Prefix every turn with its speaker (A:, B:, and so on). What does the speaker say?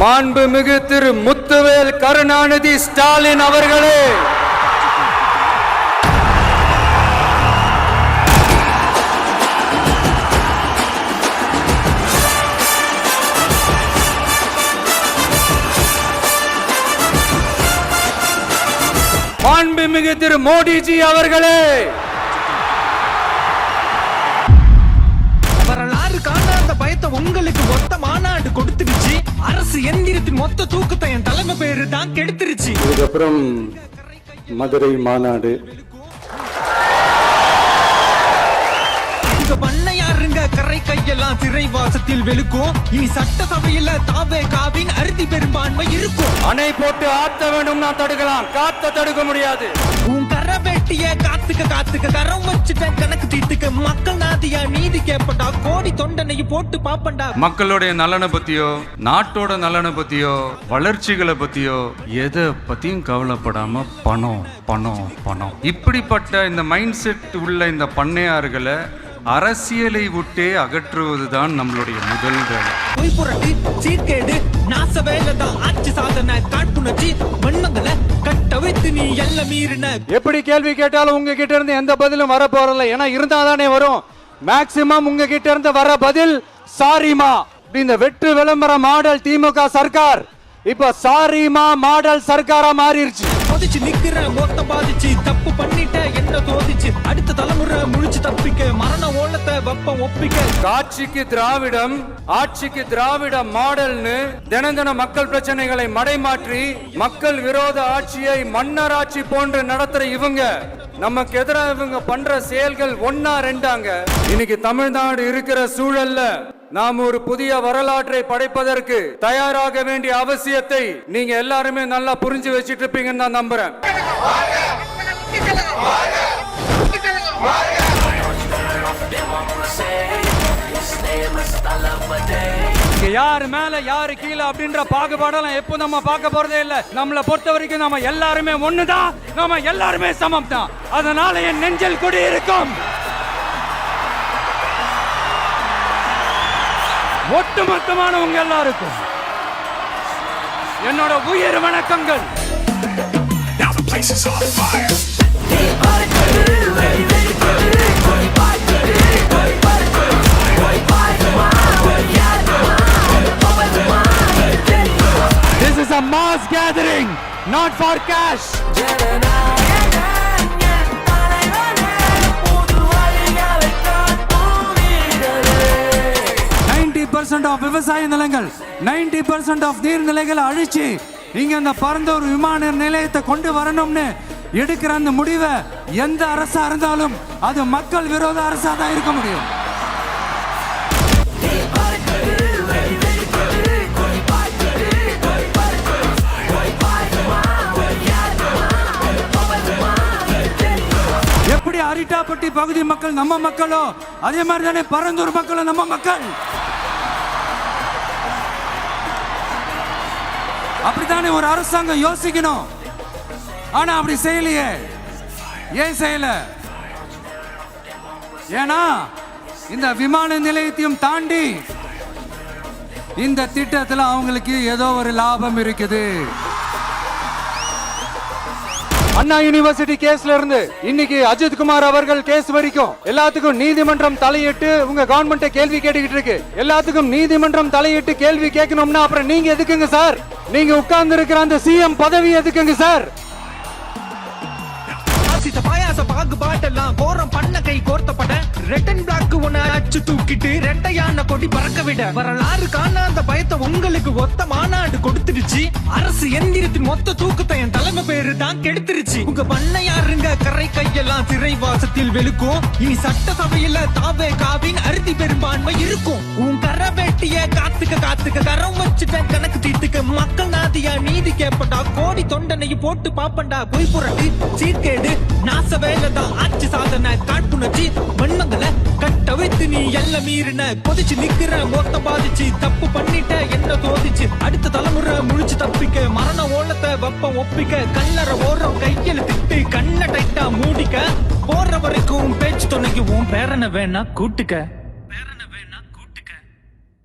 A: மாண்புமிகு திரு முத்துவேல் கருணாநிதி ஸ்டாலின் அவர்களே. மாண்புமிகு திரு மோடிஜி அவர்களே.
B: வரலாறு காணாத பயத்தை உங்களுக்கு மொத்த மாநாடு கொடுத்து அரசு எந்திரத்தின் மொத்த தூக்கத்தை என் தலைமை பேரு தான் கெடுத்துருச்சு.
A: இதுக்கப்புறம் மதுரை மாநாடு.
B: பண்ணையாருங்க கரை கையெல்லாம் சிறைவாசத்தில் வெளுக்கும். இனி சட்டசபையில தாவே காவின் அறுதி பெரும்பான்மை இருக்கும்.
A: அணை போட்டு ஆத்த வேண்டும் நான் தடுக்கலாம். காத்த தடுக்க முடியாது.
B: காத்துக்க காத்துக்க கரம் வச்சுட்டேன் கணக்கு தீர்த்துக்க மக்கள் நாதியா நீதி கேப்பண்டா கோடி தொண்டனையும் போட்டு பாப்பண்டா.
C: மக்களுடைய நலனை பத்தியோ நாட்டோட நலனை பத்தியோ வளர்ச்சிகளை பத்தியோ எதை பத்தியும் கவலைப்படாம பணம் பணம் பணம். இப்படிப்பட்ட இந்த மைண்ட் செட் உள்ள இந்த பண்ணையார்களை அரசியலை விட்டே அகற்றுவதுதான் நம்மளுடைய முதல் வேலை.
B: சீர்கேடு நாச வேலை தான் ஆட்சி சாதனை காட்டுணர்ச்சி வன்மங்களை கட்ட வைத்து நீ எல்ல மீறின.
A: எப்படி கேள்வி கேட்டாலும் உங்க கிட்ட இருந்து எந்த பதிலும் வர போறதில்ல. ஏன்னா இருந்தா தானே வரும். மேக்சிமம் உங்க கிட்ட இருந்து வர பதில் சாரிமா. இந்த வெற்று விளம்பர மாடல் திமுக சர்க்கார். இப்ப சாரிமா மாடல் சர்க்காரா மாறிடுச்சு
B: கொதிச்சு நிக்கிற மொத்தம் பாதிச்சு தப்பு பண்ணிட்ட என்ன சோதிச்சு அடுத்த தலைமுறை முழிச்சு தப்பிக்க மரண ஓலத்தை வெப்பம் ஒப்பிக்க.
A: காட்சிக்கு திராவிடம் ஆட்சிக்கு திராவிட மாடல்னு தினம் தினம் மக்கள் பிரச்சனைகளை மடைமாற்றி மக்கள் விரோத ஆட்சியை மன்னராட்சி போன்று நடத்துற இவங்க நமக்கு எதிராக இவங்க பண்ற செயல்கள் ஒன்னா ரெண்டாங்க. இன்னைக்கு தமிழ்நாடு இருக்கிற சூழல்ல நாம் ஒரு புதிய வரலாற்றை படைப்பதற்கு தயாராக வேண்டிய அவசியத்தை நீங்க எல்லாருமே நல்லா புரிஞ்சு வச்சிட்டு இருப்பீங்கன்னு நான் நம்புறேன். யார் மேல யாரு கீழே அப்படின்ற பாகுபாடெல்லாம் எப்போ நம்ம பார்க்க போறதே இல்ல. நம்மளை பொறுத்த வரைக்கும் நம்ம எல்லாருமே ஒண்ணுதான். நம்ம எல்லாருமே சமம் தான் அதனால என் நெஞ்சில் குடி இருக்கும் ஒட்டுமொத்தமான உங்க எல்லாருக்கும் என்னோட உயிர் வணக்கங்கள்
D: Now the place is on fire.
A: This is a mass gathering, not for cash. Percent of விவசாய நிலங்கள் நைன்டி பர்சன்ட் ஆஃப் நீர்நிலைகளை அழிச்சு இங்க இந்த பரந்தூர் விமான நிலையத்தை கொண்டு வரணும்னு எடுக்கிற அந்த முடிவை எந்த அரசா இருந்தாலும் அது மக்கள் விரோத அரசா தான் இருக்க முடியும். எப்படி அரிட்டாப்பட்டி பகுதி மக்கள் நம்ம மக்களோ அதே மாதிரி தானே பரந்தூர் மக்களும் நம்ம மக்கள்? அப்படித்தானே ஒரு அரசாங்கம் யோசிக்கணும். ஆனா அப்படி செய்யலையே. ஏன் செய்யல? ஏன்னா இந்த விமான நிலையத்தையும் தாண்டி இந்த திட்டத்தில் அவங்களுக்கு ஏதோ ஒரு லாபம் இருக்குது. அண்ணா யூனிவர்சிட்டி கேஸ்ல இருந்து இன்னைக்கு அஜித் குமார் அவர்கள் கேஸ் வரைக்கும். எல்லாத்துக்கும் நீதிமன்றம் தலையிட்டு உங்க கவர்மெண்ட்டை கேள்வி கேட்டுக்கிட்டு இருக்கு. எல்லாத்துக்கும் நீதிமன்றம் தலையிட்டு கேள்வி கேட்கணும்னா அப்புறம் நீங்க எதுக்குங்க சார்? நீங்க உட்கார்ந்து இருக்கிற அந்த சிஎம் பதவி எதுக்குங்க சார்
B: ஆசித்த பாயாச பாகு பாட்டெல்லாம் கோரம் பண்ண கை கோர்த்தப்பட ரெட் அண்ட் பிளாக் உன அச்சு தூக்கிட்டு ரெட்டையான கொடி பறக்க விட வரலாறு காணாத பயத்தை உங்களுக்கு ஒத்த மாநாடு கொடுத்துருச்சு அரசு எந்திரத்தின் மொத்த தூக்கத்தை என் தலைமை பேரு தான் கெடுத்துருச்சு. உங்க பண்ணையாருங்க கரை கையெல்லாம் சிறைவாசத்தில் வெளுக்கும். இனி சட்டசபையில தாவே காவின் அறுதி பெரும்பான்மை இருக்கும். உன் கரை வெட்டிய காத்துக்க காத்துக்க கரம் வச்சுட்டேன் கணக்கு மக்கள் நாதியா நீதி கேப்பண்டா கோடி தொண்டனையும் போட்டு பாப்பண்டா. பொய் புரட்டு சீர்கேடு நாச வேலை ஆட்சி சாதனை காட்டுணர்ச்சி வன்மங்களை கட்ட வைத்து நீ எல்ல மீறின கொதிச்சு நிக்கிற மொத்த பாதிச்சு தப்பு பண்ணிட்ட என்ன தோதிச்சு அடுத்த தலைமுறை முழிச்சு தப்பிக்க மரண ஓலத்தை வெப்பம் ஒப்பிக்க கல்லற ஓரம் கையில திட்டு கண்ண டைட்டா மூடிக்க போற வரைக்கும் பேச்சு துணைக்கு உன் பேரனை வேணா கூட்டுக்க.